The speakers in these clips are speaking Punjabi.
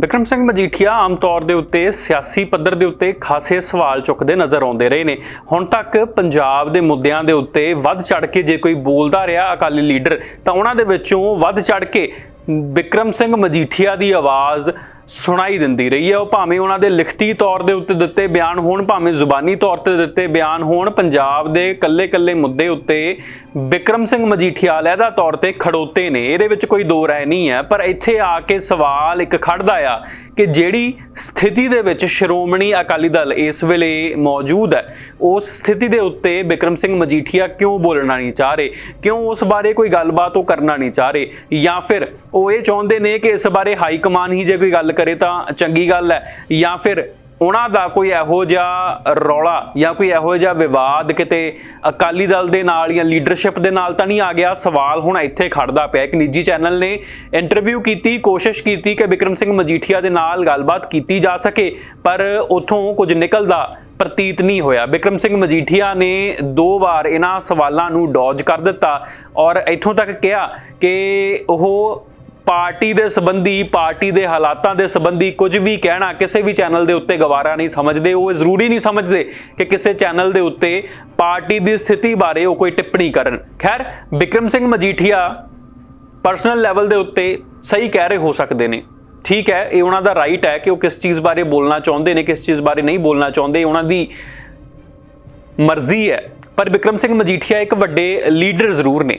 ਵਿਕਰਮ ਸਿੰਘ ਮਜੀਠੀਆ ਆਮ ਤੌਰ ਦੇ ਉੱਤੇ ਸਿਆਸੀ ਪੱਧਰ ਦੇ ਉੱਤੇ ਖਾਸੇ ਸਵਾਲ ਚੁੱਕਦੇ ਨਜ਼ਰ ਆਉਂਦੇ ਰਹੇ ਨੇ। ਹੁਣ ਤੱਕ ਪੰਜਾਬ ਦੇ ਮੁੱਦਿਆਂ ਦੇ ਉੱਤੇ ਵੱਧ ਚੜ ਕੇ ਜੇ ਕੋਈ ਬੋਲਦਾ ਰਿਹਾ ਅਕਾਲੀ ਲੀਡਰ, ਤਾਂ ਉਹਨਾਂ ਦੇ ਵਿੱਚੋਂ ਵੱਧ ਚੜ ਕੇ ਵਿਕਰਮ ਸਿੰਘ ਮਜੀਠੀਆ ਦੀ ਆਵਾਜ਼ ਸੁਣਾਈ ਦਿੰਦੀ ਰਹੀ ਹੈ। ਉਹ ਭਾਵੇਂ ਉਹਨਾਂ ਦੇ ਲਿਖਤੀ ਤੌਰ ਦੇ ਉੱਤੇ ਦਿੱਤੇ ਬਿਆਨ ਹੋਣ, ਭਾਵੇਂ ਜ਼ੁਬਾਨੀ ਤੌਰ ਤੇ ਦਿੱਤੇ ਬਿਆਨ ਹੋਣ, ਪੰਜਾਬ ਦੇ ਕੱਲੇ-ਕੱਲੇ ਮੁੱਦੇ ਉੱਤੇ ਵਿਕਰਮ ਸਿੰਘ ਮਜੀਠੀਆ ਲਹਿਦਾ ਤੌਰ ਤੇ ਖੜੋਤੇ ਨੇ। ਇਹਦੇ ਵਿੱਚ ਕੋਈ ਦੋ ਰਾਏ ਨਹੀਂ ਹੈ, ਪਰ ਇੱਥੇ ਆ ਕੇ ਸਵਾਲ ਇੱਕ ਖੜਦਾ ਆ ਕਿ ਜਿਹੜੀ ਸਥਿਤੀ ਦੇ ਵਿੱਚ ਸ਼੍ਰੋਮਣੀ ਅਕਾਲੀ ਦਲ ਇਸ ਵੇਲੇ ਮੌਜੂਦ ਹੈ, ਉਸ ਸਥਿਤੀ ਦੇ ਉੱਤੇ ਵਿਕਰਮ ਸਿੰਘ ਮਜੀਠੀਆ ਕਿਉਂ ਬੋਲਣਾ ਨਹੀਂ ਚਾਹ ਰਹੇ? ਕਿਉਂ ਉਸ ਬਾਰੇ ਕੋਈ ਗੱਲਬਾਤ ਉਹ ਕਰਨਾ ਨਹੀਂ ਚਾਹ ਰਹੇ? ਜਾਂ ਫਿਰ ਉਹ ਇਹ ਚਾਹੁੰਦੇ ਨੇ ਕਿ ਇਸ ਬਾਰੇ ਹਾਈ ਕਮਾਨ ਹੀ ਜੇ ਕੋਈ ਗੱਲ ਕਰੇ ਤਾਂ ਚੰਗੀ ਗੱਲ ਹੈ। ਜਾਂ ਫਿਰ ਉਹਨਾਂ ਦਾ ਕੋਈ ਇਹੋ ਜਿਹਾ ਰੌਲਾ ਜਾਂ ਕੋਈ ਇਹੋ ਜਿਹਾ ਵਿਵਾਦ ਕਿਤੇ ਅਕਾਲੀ ਦਲ ਦੇ ਨਾਲ ਜਾਂ ਲੀਡਰਸ਼ਿਪ ਦੇ ਨਾਲ ਤਾਂ ਨਹੀਂ ਆ ਗਿਆ? ਸਵਾਲ ਹੁਣ ਇੱਥੇ ਖੜਦਾ ਪਿਆ। ਇੱਕ ਨਿੱਜੀ ਚੈਨਲ ਨੇ ਇੰਟਰਵਿਊ ਕੀਤੀ, ਕੋਸ਼ਿਸ਼ ਕੀਤੀ ਕਿ ਵਿਕਰਮ ਸਿੰਘ ਮਜੀਠੀਆ ਦੇ ਨਾਲ ਗੱਲਬਾਤ ਕੀਤੀ ਜਾ ਸਕੇ, ਪਰ ਉਥੋਂ ਕੁਝ ਨਿਕਲਦਾ ਪ੍ਰਤੀਤ ਨਹੀਂ ਹੋਇਆ। ਵਿਕਰਮ ਸਿੰਘ ਮਜੀਠੀਆ ਨੇ ਦੋ ਵਾਰ ਇਹਨਾਂ ਸਵਾਲਾਂ ਨੂੰ ਡੌਜ ਕਰ ਦਿੱਤਾ ਔਰ ਇੱਥੋਂ ਤੱਕ ਕਿਹਾ ਕਿ ਉਹ ਪਾਰਟੀ ਦੇ ਸੰਬੰਧੀ, ਪਾਰਟੀ ਦੇ ਹਾਲਾਤਾਂ ਦੇ ਸੰਬੰਧੀ ਕੁਝ ਵੀ ਕਹਿਣਾ ਕਿਸੇ ਵੀ ਚੈਨਲ ਦੇ ਉੱਤੇ ਗਵਾਰਾ ਨਹੀਂ ਸਮਝਦੇ। ਉਹ ਇਹ ਜ਼ਰੂਰੀ ਨਹੀਂ ਸਮਝਦੇ ਕਿ ਕਿਸੇ ਚੈਨਲ ਦੇ ਉੱਤੇ ਪਾਰਟੀ ਦੀ ਸਥਿਤੀ ਬਾਰੇ ਉਹ ਕੋਈ ਟਿੱਪਣੀ ਕਰਨ। ਖੈਰ ਵਿਕਰਮ ਸਿੰਘ ਮਜੀਠੀਆ ਪਰਸਨਲ ਲੈਵਲ ਦੇ ਉੱਤੇ ਸਹੀ ਕਹਿ ਰਹੇ ਹੋ ਸਕਦੇ ਨੇ। ਠੀਕ ਹੈ, ਇਹ ਉਹਨਾਂ ਦਾ ਰਾਈਟ ਹੈ ਕਿ ਉਹ ਕਿਸ ਚੀਜ਼ ਬਾਰੇ ਬੋਲਣਾ ਚਾਹੁੰਦੇ ਨੇ, ਕਿਸ ਚੀਜ਼ ਬਾਰੇ ਨਹੀਂ ਬੋਲਣਾ ਚਾਹੁੰਦੇ। ਉਹਨਾਂ ਦੀ ਮਰਜ਼ੀ ਹੈ। ਪਰ ਵਿਕਰਮ ਸਿੰਘ ਮਜੀਠੀਆ ਇੱਕ ਵੱਡੇ ਲੀਡਰ ਜ਼ਰੂਰ ਨੇ।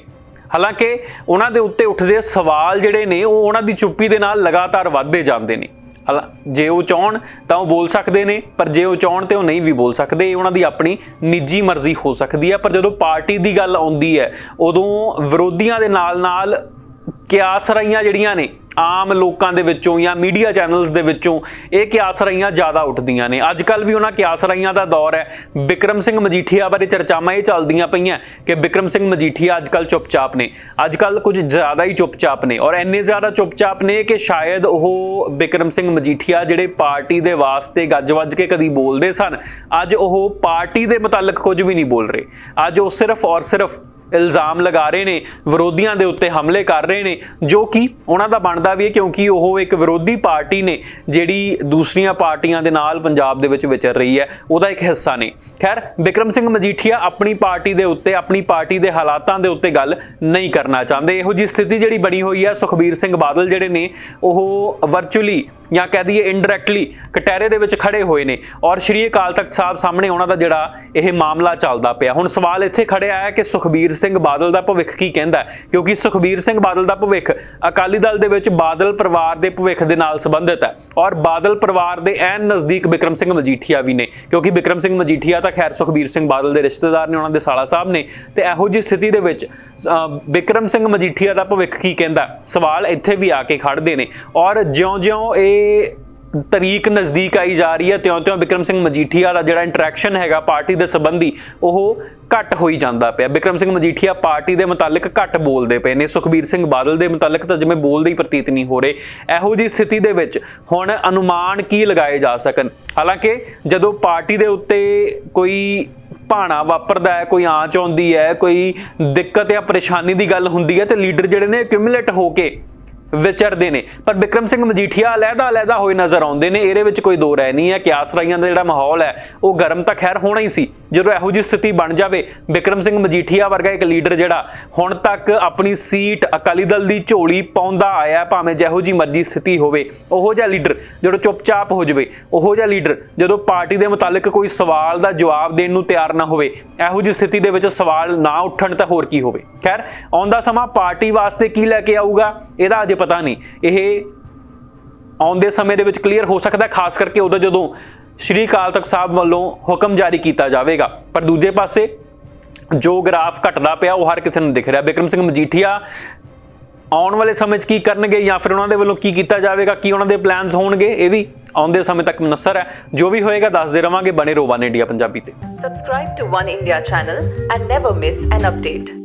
ਹਾਲਾਂਕਿ ਉਹਨਾਂ ਦੇ ਉੱਤੇ ਉੱਠਦੇ ਸਵਾਲ ਜਿਹੜੇ ਨੇ ਉਹ ਉਹਨਾਂ ਦੀ ਚੁੱਪੀ ਦੇ ਨਾਲ ਲਗਾਤਾਰ ਵੱਧਦੇ ਜਾਂਦੇ ਨੇ। ਹਾਲਾਂ, ਜੇ ਉਹ ਚਾਹਣ ਤਾਂ ਉਹ ਬੋਲ ਸਕਦੇ ਨੇ, ਪਰ ਜੇ ਉਹ ਚਾਹਣ ਤੇ ਉਹ ਨਹੀਂ ਵੀ ਬੋਲ ਸਕਦੇ, ਇਹ ਉਹਨਾਂ ਦੀ ਆਪਣੀ ਨਿੱਜੀ ਮਰਜ਼ੀ ਹੋ ਸਕਦੀ ਹੈ। ਪਰ ਜਦੋਂ ਪਾਰਟੀ ਦੀ ਗੱਲ ਆਉਂਦੀ ਹੈ, ਉਦੋਂ ਵਿਰੋਧੀਆਂ ਦੇ ਨਾਲ-ਨਾਲ ਕਿਆਸਰਾਈਆਂ ਜਿਹੜੀਆਂ ਨੇ ਆਮ ਲੋਕਾਂ ਦੇ ਵਿੱਚੋਂ ਜਾਂ ਮੀਡੀਆ ਚੈਨਲਸ ਦੇ ਵਿੱਚੋਂ, ਇਹ ਕਿਆਸਰਾਈਆਂ ਜ਼ਿਆਦਾ ਉੱਠਦੀਆਂ ਨੇ। ਅੱਜ ਕੱਲ ਵੀ ਉਹਨਾਂ ਕਿਆਸਰਾਈਆਂ ਦਾ ਦੌਰ ਹੈ। ਵਿਕਰਮ ਸਿੰਘ ਮਜੀਠੀਆ ਬਾਰੇ ਚਰਚਾਵਾਂ ਇਹ ਚੱਲਦੀਆਂ ਪਈਆਂ ਕਿ ਵਿਕਰਮ ਸਿੰਘ ਮਜੀਠੀਆ ਅੱਜ ਕੱਲ ਚੁੱਪਚਾਪ ਨੇ। ਅੱਜ ਕੱਲ ਕੁਝ ਜ਼ਿਆਦਾ ਹੀ ਚੁੱਪਚਾਪ ਨੇ ਔਰ ਇੰਨੇ ਜ਼ਿਆਦਾ ਚੁੱਪਚਾਪ ਨੇ ਕਿ ਸ਼ਾਇਦ ਉਹ ਵਿਕਰਮ ਸਿੰਘ ਮਜੀਠੀਆ ਜਿਹੜੇ ਪਾਰਟੀ ਦੇ ਵਾਸਤੇ ਗੱਜ-ਵੱਜ ਕੇ ਕਦੀ ਬੋਲਦੇ ਸਨ, ਅੱਜ ਉਹ ਪਾਰਟੀ ਦੇ ਮੁਤਲਕ ਕੁਝ ਵੀ ਨਹੀਂ ਬੋਲ ਰਹੇ। ਅੱਜ ਉਹ ਸਿਰਫ ਔਰ ਸਿਰਫ ਇਲਜ਼ਾਮ ਲਗਾ ਰਹੇ ਨੇ, ਵਿਰੋਧੀਆਂ ਦੇ ਉੱਤੇ ਹਮਲੇ ਕਰ ਰਹੇ ਨੇ, ਜੋ ਕਿ ਉਹਨਾਂ ਦਾ ਬਣਦਾ ਵੀ ਹੈ ਕਿਉਂਕਿ ਉਹ ਇੱਕ ਵਿਰੋਧੀ ਪਾਰਟੀ ਨੇ, ਜਿਹੜੀ ਦੂਸਰੀਆਂ ਪਾਰਟੀਆਂ ਦੇ ਨਾਲ ਪੰਜਾਬ ਦੇ ਵਿੱਚ ਵਿਚਰ ਰਹੀ ਹੈ, ਉਹਦਾ ਇੱਕ ਹਿੱਸਾ ਨੇ। ਖੈਰ ਵਿਕਰਮ ਸਿੰਘ ਮਜੀਠੀਆ ਆਪਣੀ ਪਾਰਟੀ ਦੇ ਉੱਤੇ, ਆਪਣੀ ਪਾਰਟੀ ਦੇ ਹਾਲਾਤਾਂ ਦੇ ਉੱਤੇ ਗੱਲ ਨਹੀਂ ਕਰਨਾ ਚਾਹੁੰਦੇ। ਇਹੋ ਜੀ ਸਥਿਤੀ ਜਿਹੜੀ ਬਣੀ ਹੋਈ ਹੈ, ਸੁਖਬੀਰ ਸਿੰਘ ਬਾਦਲ ਜਿਹੜੇ ਨੇ, ਉਹ ਵਰਚੁਅਲੀ ਜਾਂ ਕਹਿ ਦਈਏ ਇਨਡਾਇਰੈਕਟਲੀ ਕਟਹਿਰੇ ਦੇ ਵਿੱਚ ਖੜੇ ਹੋਏ ਨੇ ਔਰ ਸ਼੍ਰੀ ਅਕਾਲ ਤਖਤ ਸਾਹਿਬ ਸਾਹਮਣੇ ਉਹਨਾਂ ਦਾ ਜਿਹੜਾ ਇਹ ਮਾਮਲਾ ਚੱਲਦਾ ਪਿਆ। ਹੁਣ ਸਵਾਲ ਇੱਥੇ ਖੜਿਆ ਹੈ ਕਿ ਸੁਖਬੀਰ ਸਿੰਘ ਬਾਦਲ ਦਾ ਭਵਿੱਖ ਕੀ ਕਹਿੰਦਾ ਕਿਉਂਕਿ ਸੁਖਬੀਰ ਸਿੰਘ ਬਾਦਲ ਦਾ ਭਵਿੱਖ ਅਕਾਲੀ ਦਲ ਦੇ ਵਿੱਚ ਬਾਦਲ ਪਰਿਵਾਰ ਦੇ ਭਵਿੱਖ ਦੇ ਨਾਲ ਸੰਬੰਧਿਤ ਹੈ ਔਰ ਬਾਦਲ ਪਰਿਵਾਰ ਦੇ ਐਨ ਨਜ਼ਦੀਕ ਵਿਕਰਮ ਸਿੰਘ ਮਜੀਠੀਆ ਵੀ ਨੇ। ਕਿਉਂਕਿ ਵਿਕਰਮ ਸਿੰਘ ਮਜੀਠੀਆ ਤਾਂ ਖੈਰ ਸੁਖਬੀਰ ਸਿੰਘ ਬਾਦਲ ਦੇ ਰਿਸ਼ਤੇਦਾਰ ਨੇ ਉਹਨਾਂ ਦੇ ਸਾਲਾ ਸਾਹਿਬ ਨੇ। ਤੇ ਇਹੋ ਜੀ ਸਥਿਤੀ ਦੇ ਵਿੱਚ ਅ, ਵਿਕਰਮ ਸਿੰਘ ਮਜੀਠੀਆ ਦਾ ਭਵਿੱਖ ਕੀ ਕਹਿੰਦਾ ਸਵਾਲ ਇੱਥੇ ਵੀ ਆ ਕੇ ਖੜਦੇ ਨੇ ਔਰ ਜਿਉਂ-ਜਿਉਂ ਇਹ ਤਰੀਕ ਨਜ਼ਦੀਕ ਆਈ ਜਾ ਰਹੀ ਹੈ, ਤਿਉਂ-ਤਿਉਂ ਵਿਕਰਮ ਸਿੰਘ ਮਜੀਠੀਆ ਦਾ ਜਿਹੜਾ ਇੰਟਰੈਕਸ਼ਨ ਹੈਗਾ ਪਾਰਟੀ ਦੇ ਸੰਬੰਧੀ, ਉਹ ਘੱਟ ਹੋਈ ਜਾਂਦਾ ਪਿਆ। ਵਿਕਰਮ ਸਿੰਘ ਮਜੀਠੀਆ ਪਾਰਟੀ ਦੇ ਮੁਤਲਕ ਘੱਟ ਬੋਲਦੇ ਪਏ ਨੇ। ਸੁਖਬੀਰ ਸਿੰਘ ਬਾਦਲ ਦੇ ਮੁਤਲਕ ਤਾਂ ਜਿਵੇਂ ਬੋਲਦੇ ਹੀ ਪ੍ਰਤੀਤ ਨਹੀਂ ਹੋ ਰਹੇ। ਇਹੋ ਜੀ ਸਥਿਤੀ ਦੇ ਵਿੱਚ ਹੁਣ ਅਨੁਮਾਨ ਕੀ ਲਗਾਏ ਜਾ ਸਕਣ? ਹਾਲਾਂਕਿ ਜਦੋਂ ਪਾਰਟੀ ਦੇ ਉੱਤੇ ਕੋਈ ਭਾਣਾ ਵਾਪਰਦਾ ਹੈ, ਕੋਈ ਆਂਚ ਆਉਂਦੀ ਹੈ, ਕੋਈ ਦਿੱਕਤ ਜਾਂ ਪਰੇਸ਼ਾਨੀ ਦੀ ਗੱਲ ਹੁੰਦੀ ਹੈ, ਤੇ ਲੀਡਰ ਜਿਹੜੇ ਨੇ ਐਕਿਊਮੂਲੇਟ ਹੋ ਕੇ ਵਿਚਰਦੇ ਨੇ। ਪਰ ਬਿਕਰਮ ਸਿੰਘ ਮਜੀਠੀਆ ਅਲੱਗਾ ਅਲੱਗਾ ਹੋਏ ਨਜ਼ਰ ਆਉਂਦੇ ਨੇ। ਇਹਦੇ ਵਿੱਚ ਕੋਈ ਦੋ ਰਹਿ ਨਹੀਂ ਹੈ ਕਿ ਆਸਰਾਈਆਂ ਦਾ ਜਿਹੜਾ ਮਾਹੌਲ ਹੈ, ਉਹ ਗਰਮ ਤਾਂ ਖੈਰ ਹੋਣਾ ਹੀ ਸੀ। ਜਦੋਂ ਇਹੋ ਜਿਹੀ ਸਥਿਤੀ ਬਣ ਜਾਵੇ, ਬਿਕਰਮ ਸਿੰਘ ਮਜੀਠੀਆ ਵਰਗਾ ਇੱਕ ਲੀਡਰ ਜਿਹੜਾ, ਹੁਣ ਤੱਕ ਆਪਣੀ ਸੀਟ ਅਕਾਲੀ ਦਲ ਦੀ ਝੋਲੀ ਪਾਉਂਦਾ ਆਇਆ, ਭਾਵੇਂ ਜਿਹੋ ਜੀ ਮਰਜ਼ੀ ਸਥਿਤੀ ਹੋਵੇ, ਉਹੋ ਜਿਹਾ ਲੀਡਰ ਜਦੋਂ ਚੁੱਪਚਾਪ ਹੋ ਜਾਵੇ, ਉਹੋ ਜਿਹਾ ਲੀਡਰ ਜਦੋਂ ਪਾਰਟੀ ਦੇ ਮੁਤਾਲਕ ਕੋਈ ਸਵਾਲ ਦਾ ਜਵਾਬ ਦੇਣ ਨੂੰ ਤਿਆਰ ਨਾ ਹੋਵੇ, ਇਹੋ ਜਿਹੀ ਸਥਿਤੀ ਦੇ ਵਿੱਚ ਸਵਾਲ ਨਾ ਉੱਠਣ ਤਾਂ ਹੋਰ ਕੀ ਹੋਵੇ। ਖੈਰ ਆਉਂਦਾ ਸਮਾਂ ਪਾਰਟੀ ਵਾਸਤੇ ਕੀ ਲੈ ਕੇ ਆਊਗਾ, ਇਹਦਾ ਅਜੇ ਪਤਾ ਨਹੀਂ। ਇਹ ਆਉਂਦੇ ਸਮੇਂ ਦੇ ਵਿੱਚ ਕਲੀਅਰ ਹੋ ਸਕਦਾ ਖਾਸ ਕਰਕੇ ਉਦੋਂ ਜਦੋਂ ਸ਼੍ਰੀ ਅਕਾਲ ਤਖਤ ਸਾਹਿਬ ਵੱਲੋਂ ਹੁਕਮ ਜਾਰੀ ਕੀਤਾ ਜਾਵੇਗਾ। ਪਰ ਦੂਜੇ ਪਾਸੇ ਜੋ ਗ੍ਰਾਫ ਘਟਦਾ ਪਿਆ, ਉਹ ਹਰ ਕਿਸੇ ਨੂੰ ਦਿਖ ਰਿਹਾ। ਬਿਕਰਮ ਸਿੰਘ ਮਜੀਠੀਆ ਆਉਣ ਵਾਲੇ ਸਮੇਂ 'ਚ ਕੀ ਕਰਨਗੇ ਜਾਂ ਫਿਰ ਉਹਨਾਂ ਦੇ ਵੱਲੋਂ ਕੀ ਕੀਤਾ ਜਾਵੇਗਾ, ਕੀ ਉਹਨਾਂ ਦੇ ਪਲਾਨਸ ਹੋਣਗੇ, ਇਹ ਵੀ ਆਉਂਦੇ ਸਮੇਂ ਤੱਕ ਮਨਸਰ ਹੈ। ਜੋ ਵੀ ਹੋਏਗਾ, ਦੱਸਦੇ ਰਵਾਂਗੇ। ਬਣੇ ਰੋਵਾਨ ਇੰਡੀਆ ਪੰਜਾਬੀ ਤੇ। Subscribe to One India channel and never miss an update.